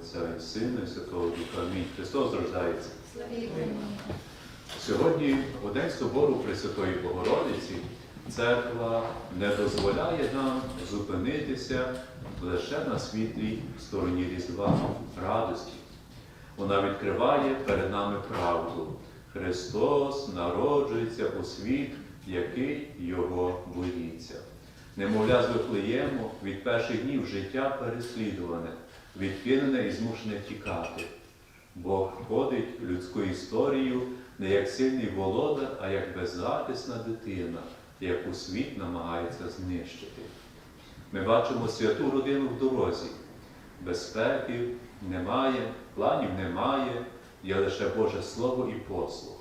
Отця і Сина, і Святого Духа. Амінь. Христос рождається. Сьогодні, у День Собору Пресвятої Богородиці, церква не дозволяє нам зупинитися лише на світлій стороні Різдва, радості. Вона відкриває перед нами правду. Христос народжується у світ, який його боїться. Немовля з Вифлеєму від перших днів життя переслідуване, відкинене і змушене тікати. Бог входить в людську історію не як сильний володар, а як беззахисна дитина, яку світ намагається знищити. Ми бачимо святу родину в дорозі. Безпеки немає, планів немає, є лише Боже Слово і послух.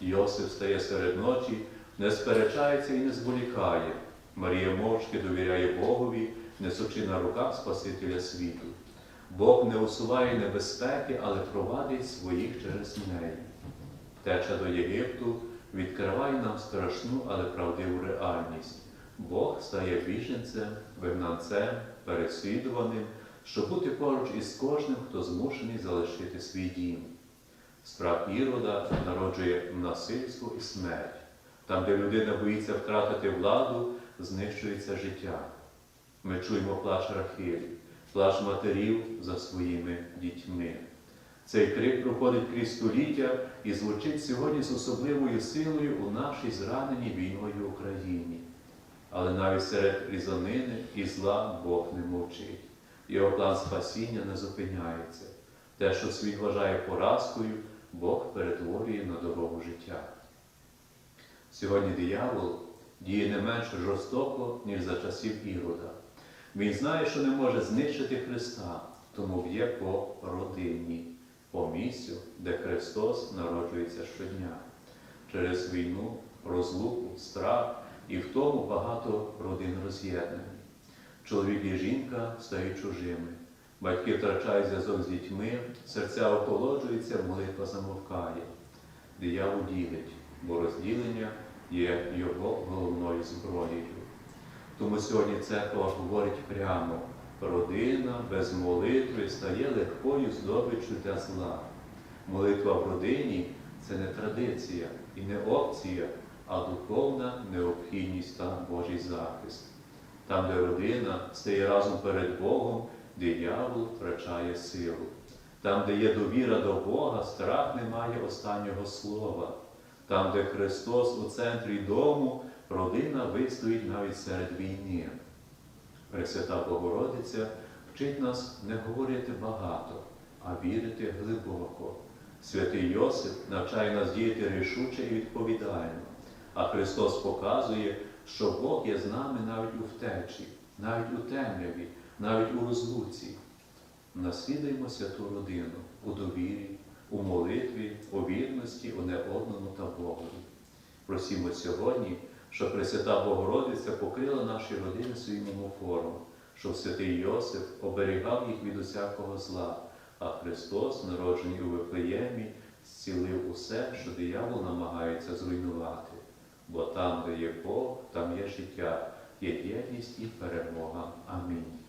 Йосип стає серед ночі, не сперечається і не зволікає. Марія мовчки довіряє Богові, несучи на руках Спасителя світу. Бог не усуває небезпеки, але провадить своїх через неї. Теча до Єгипту відкриває нам страшну, але правдиву реальність. Бог стає біженцем, вигнанцем, переслідуваним, щоб бути поруч із кожним, хто змушений залишити свій дім. Страх Ірода народжує насильство і смерть. Там, де людина боїться втратити владу, знищується життя. Ми чуємо плач Рахилі, плач матерів за своїми дітьми. Цей крик проходить крізь століття і звучить сьогодні з особливою силою у нашій зраненій війною Україні. Але навіть серед різанини і зла Бог не мовчить. Його план спасіння не зупиняється. Те, що світ вважає поразкою, Бог перетворює на дорогу життя. Сьогодні диявол діє не менш жорстоко, ніж за часів Ірода. Він знає, що не може знищити Христа, тому б'є по родині, по місцю, де Христос народжується щодня. Через війну, розлуку, страх і в тому багато родин роз'єднані. Чоловік і жінка стають чужими. Батьки втрачають зв'язок з дітьми, серця охолоджуються, молитва замовкає. Диявол ділить, бо розділення є його головною зброєю. Тому сьогодні церква говорить прямо, родина без молитви стає легкою здобиччю для зла. Молитва в родині це не традиція і не опція, а духовна необхідність та Божий захист. Там, де родина стає разом перед Богом, диявол втрачає силу. Там, де є довіра до Бога, страх не має останнього слова. Там, де Христос у центрі дому, родина вистоїть навіть серед війни. Пресвята Богородиця вчить нас не говорити багато, а вірити глибоко. Святий Йосип навчає нас діяти рішуче і відповідально, а Христос показує, що Бог є з нами навіть у втечі, навіть у темряві, навіть у розлуці. Наслідуємо святу родину у довірі, у молитві, у вірності одне одному та Богові. Просімо сьогодні, щоб Пресвята Богородиця покрила наші родини своїм омофором, щоб святий Йосиф оберігав їх від усякого зла, а Христос, народжений у Вифлеємі, зцілив усе, що диявол намагається зруйнувати. Бо там, де є Бог, там є життя, є єдність і перемога. Амінь.